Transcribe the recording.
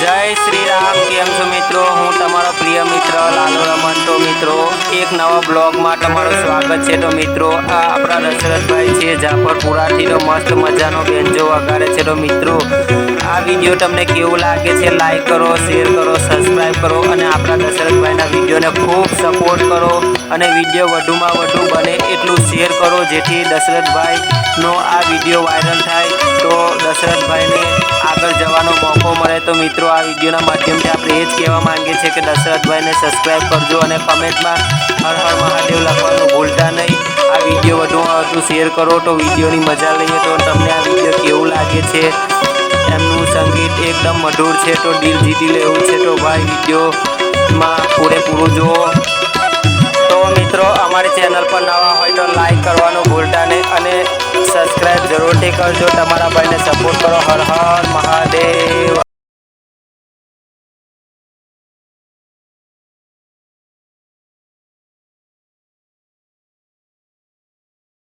જય શ્રી રામ. કેમ છો મિત્રો? હું તમારો પ્રિય મિત્ર, લાલુ રમન તો મિત્રો, એક નવા બ્લોગમાં તમારું સ્વાગત છે. તો મિત્રો, આ આપણા દશરથભાઈ છે, જાફરપુરાથી તો મસ્ત મજાનો બેન્જો વગાડે છે. તો મિત્રો, આ વીડિયો તમને કેવું લાગે છે? લાઈક કરો શેર કરો સબસ્ક્રાઈબ કરો અને આપણા દશરથભાઈના વિડીયોને ખૂબ સપોર્ટ કરો અને વીડિયો વધુમાં વધુ બને એટલું શેર કરો, જેથી દશરથભાઈનો આ વીડિયો વાયરલ થાય. તો દશરથભાઈને તો મિત્રો, આ વિડીયોના માધ્યમથી આપણે એ જ કહેવા માંગીએ છીએ કે દશરથભાઈને સબસ્ક્રાઈબ કરજો અને કમેન્ટમાં હર હર મહાદેવ લખવાનું ભૂલતા નહીં. આ વીડિયો વધુમાં વધુ શેર કરો તો વિડીયોની મજા લઈએ તો તમને આ વીડિયો કેવું લાગે છે? એમનું સંગીત એકદમ મધુર છે તો દિલ જીતી લેવું છે તો ભાઈ વિડીયોમાં પૂરેપૂરું જુઓ. તો મિત્રો, અમારી ચેનલ પર નવા હોય તો લાઈક કરવાનું ભૂલતા નહીં અને સબસ્ક્રાઈબ જરૂરથી કરજો. તમારા ભાઈને સપોર્ટ કરો. હર હર મહાદેવ.